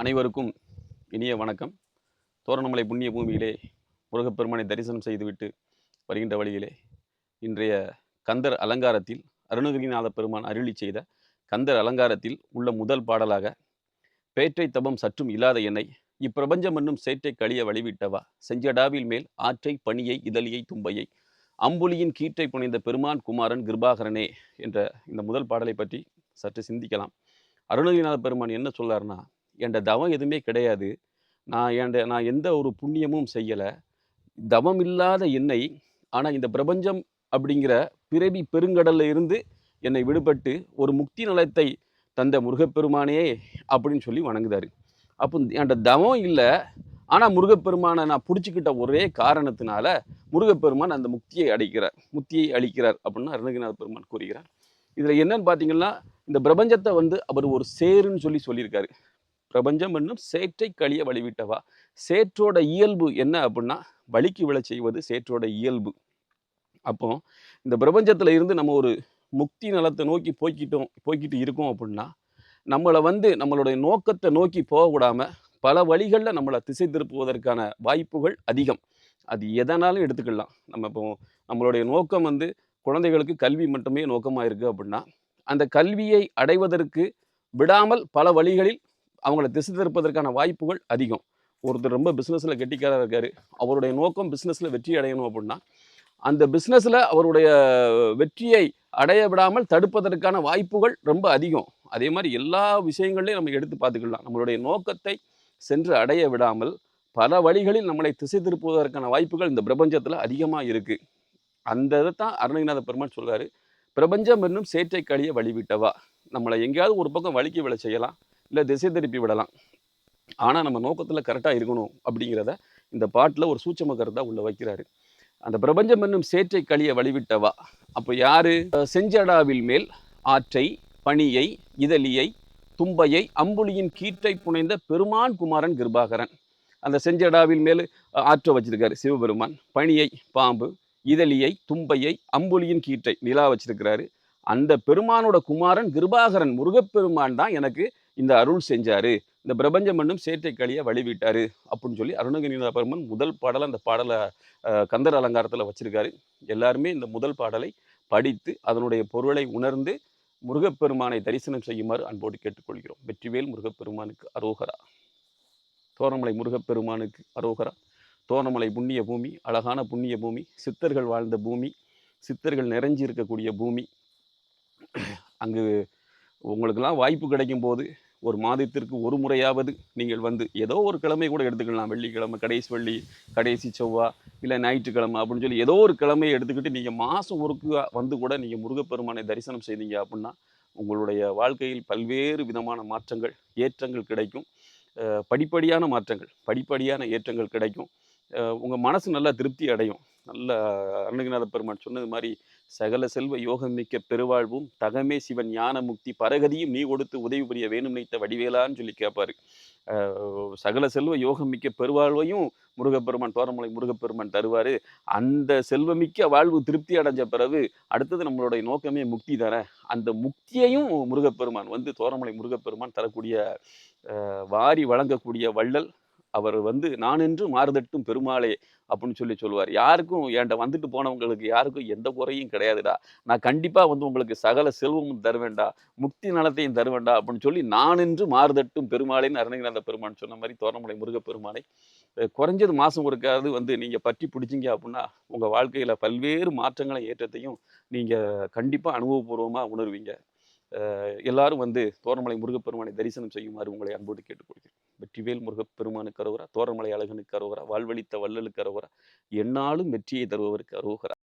அனைவருக்கும் இனிய வணக்கம். தோரணமலை புண்ணிய பூமியிலே முருகப்பெருமானை தரிசனம் செய்துவிட்டு வருகின்ற வழியிலே இன்றைய கந்தர் அலங்காரத்தில் அருணகிரிநாத பெருமான் அருளி செய்த கந்தர் அலங்காரத்தில் உள்ள முதல் பாடலாக பேற்றை தபம் சற்றும் இல்லாத என்னை இப்பிரபஞ்சம் என்னும் சேற்றை கழிய வழிவிட்டவா செஞ்சடாவில் மேல் ஆற்றை பணியை இதழியை தும்பையை அம்புலியின் கீற்றை புனைந்த பெருமான் குமாரன் கிருபாகரனே என்ற இந்த முதல் பாடலை பற்றி சற்று சிந்திக்கலாம். அருணகிரிநாத பெருமான் என்ன சொல்லார்னா என்ட தவம் எதுவுமே கிடையாது. நான் என்ட நான் எந்த ஒரு புண்ணியமும் செய்யலை. தவம் இல்லாத என்னை ஆனால் இந்த பிரபஞ்சம் அப்படிங்கிற பிறவி பெருங்கடலில் இருந்து என்னை விடுபட்டு ஒரு முக்தி நலத்தை தந்த முருகப்பெருமானே அப்படின்னு சொல்லி வணங்குதார். அப்போ என்ட தவம் இல்லை ஆனால் முருகப்பெருமானை நான் பிடிச்சிக்கிட்ட ஒரே காரணத்தினால முருகப்பெருமான் அந்த முக்தியை அடைக்கிறார் முக்தியை அளிக்கிறார் அப்படின்னு அருணகிநாத பெருமான் கூறுகிறார். இதில் என்னன்னு பார்த்தீங்கன்னா இந்த பிரபஞ்சத்தை வந்து அவர் ஒரு சேருன்னு சொல்லி சொல்லியிருக்காரு. பிரபஞ்சம் என்னும் சேற்றை கழிய வழிவிட்டவா? சேற்றோட இயல்பு என்ன அப்படின்னா வலிக்கு விழ செய்வது சேற்றோட இயல்பு. அப்போ இந்த பிரபஞ்சத்தில் இருந்து நம்ம ஒரு முக்தி நலத்தை நோக்கி போய்க்கிட்டோம் போய்கிட்டு இருக்கோம் அப்படின்னா நம்மளை வந்து நம்மளுடைய நோக்கத்தை நோக்கி போக பல வழிகளில் நம்மளை திசை திருப்புவதற்கான வாய்ப்புகள் அதிகம். அது எதனாலும் எடுத்துக்கலாம். நம்ம இப்போ நம்மளுடைய நோக்கம் வந்து குழந்தைகளுக்கு கல்வி மட்டுமே நோக்கமாக இருக்குது அப்படின்னா அந்த கல்வியை அடைவதற்கு விடாமல் பல வழிகளில் அவங்கள திசை திருப்பதற்கான வாய்ப்புகள் அதிகம். ஒருத்தர் ரொம்ப பிஸ்னஸில் கெட்டிக்காரர் இருக்கார். அவருடைய நோக்கம் பிஸ்னஸில் வெற்றி அடையணும் அப்படின்னா அந்த பிஸ்னஸில் அவருடைய வெற்றியை அடைய விடாமல் தடுப்பதற்கான வாய்ப்புகள் ரொம்ப அதிகம். அதே மாதிரி எல்லா விஷயங்களையும் நம்ம எடுத்து பார்த்துக்கலாம். நம்மளுடைய நோக்கத்தை சென்று அடைய விடாமல் பல வழிகளில் நம்மளை திசை திருப்புவதற்கான வாய்ப்புகள் இந்த பிரபஞ்சத்தில் அதிகமாக இருக்குது அந்த இதை தான் அருணகிநாத பெருமான் சொல்கிறார் பிரபஞ்சம் என்னும் சேற்றை கழிய வழிவிட்டவா? நம்மளை எங்கேயாவது ஒரு பக்கம் வலிக்கு விழ செய்யலாம். இல்லை திசை திருப்பி விடலாம். ஆனால் நம்ம நோக்கத்தில் கரெக்டாக இருக்கணும் அப்படிங்கிறத இந்த பாட்டில் ஒரு சூட்சம கருத்தாக உள்ள வைக்கிறாரு. அந்த பிரபஞ்சம் என்னும் சேற்றை கழிய வழிவிட்டவா? அப்போ யாரு? செஞ்சடாவில் மேல் ஆற்றை பணியை இதழியை தும்பையை அம்புலியின் கீற்றை புனைந்த பெருமான் குமாரன் கிருபாகரன். அந்த செஞ்சடாவில் மேல் ஆற்றை வச்சிருக்காரு சிவபெருமான். பணியை பாம்பு இதழியை தும்பையை அம்புலியின் கீற்றை நிலா வச்சிருக்கிறாரு. அந்த பெருமானோட குமாரன் கிருபாகரன் முருகப்பெருமான் தான் எனக்கு இந்த அருள் செஞ்சார் இந்த பிரபஞ்சம் மண்ணும் சேற்றை கழிய வழிவிட்டாரு அப்படின்னு சொல்லி அருணகிரிநாத பெருமன் முதல் பாடலை அந்த பாடலை கந்தர் அலங்காரத்தில் வச்சுருக்காரு. எல்லாருமே இந்த முதல் பாடலை படித்து அதனுடைய பொருளை உணர்ந்து முருகப்பெருமானை தரிசனம் செய்யுமாறு அன்போடு கேட்டுக்கொள்கிறோம். வெற்றிவேல் முருகப்பெருமானுக்கு அரோகரா. தோரமலை முருகப்பெருமானுக்கு அரோகரா. தோரணமலை புண்ணிய பூமி அழகான புண்ணிய பூமி சித்தர்கள் வாழ்ந்த பூமி சித்தர்கள் நிறைஞ்சி இருக்கக்கூடிய பூமி. அங்கு உங்களுக்கெல்லாம் வாய்ப்பு கிடைக்கும் போது ஒரு மாதத்திற்கு ஒரு முறையாவது நீங்கள் வந்து ஏதோ ஒரு கிழமை கூட எடுத்துக்கலாம். வெள்ளிக்கிழமை கடைசி வெள்ளி கடைசி செவ்வாய் இல்லை ஞாயிற்றுக்கிழமை அப்படின்னு சொல்லி ஏதோ ஒரு கிழமையை எடுத்துக்கிட்டு நீங்கள் மாதம் ஒருக்கு வந்து கூட நீங்கள் முருகப்பெருமானை தரிசனம் செய்தீங்க அப்படின்னா உங்களுடைய வாழ்க்கையில் பல்வேறு விதமான மாற்றங்கள் ஏற்றங்கள் கிடைக்கும். படிப்படியான மாற்றங்கள் படிப்படியான ஏற்றங்கள் கிடைக்கும். உங்கள் மனசு நல்லா திருப்தி அடையும். நல்ல அருணகிநாத பெருமான் சொன்னது மாதிரி சகல செல்வ யோகம் மிக்க பெருவாழ்வும் தகமே சிவன் ஞான முக்தி பரகதியும் நீ கொடுத்து உதவி புரிய வேணும் நினைத்த வடிவேலான்னு சொல்லி கேட்பாரு சகல செல்வ யோகம் மிக்க பெருவாழ்வையும் முருகப்பெருமான் தோரமலை முருகப்பெருமான் தருவார். அந்த செல்வமிக்க வாழ்வு திருப்தி அடைஞ்ச பிறகு அடுத்தது நம்மளுடைய நோக்கமே முக்தி தானே? அந்த முக்தியையும் முருகப்பெருமான் வந்து தோரமலை முருகப்பெருமான் தரக்கூடிய வாரி வழங்கக்கூடிய வள்ளல் அவர் வந்து நான் என்று மாறுதட்டும் பெருமாளே அப்படின்னு சொல்லி சொல்லுவார். யாருக்கும் என்கிட்ட வந்துட்டு போனவங்களுக்கு யாருக்கும் எந்த குறையும் கிடையாதுடா. நான் கண்டிப்பாக வந்து உங்களுக்கு சகல செல்வமும் தருவேண்டா முக்தி நலத்தையும் தருவேண்டா அப்படின்னு சொல்லி நான் என்று மாறுதட்டும் பெருமாளேன்னு அருணகிரந்த பெருமான் சொன்ன மாதிரி தோரணமலை முருகப்பெருமாளை குறைஞ்சது மாதம் ஒருக்காவது வந்து நீங்கள் பற்றி பிடிச்சிங்க அப்படின்னா உங்கள் வாழ்க்கையில் பல்வேறு மாற்றங்களை ஏற்றத்தையும் நீங்கள் கண்டிப்பாக அனுபவபூர்வமாக உணர்வீங்க. எல்லாரும் வந்து தோரமலை முருகப்பெருமானை தரிசனம் செய்யுமாறு உங்களை அன்போடு கேட்டுக்கொள்கிறேன். வெற்றிவேல் முருகப்பெருமானுக்கு அரோகரா தோரமலை அழகனுக்கு அரோகரா வாழ்வழித்த வள்ளலுக்கு அரோகரா என்னாலும் வெற்றியை தருபவருக்கு அரோகரா.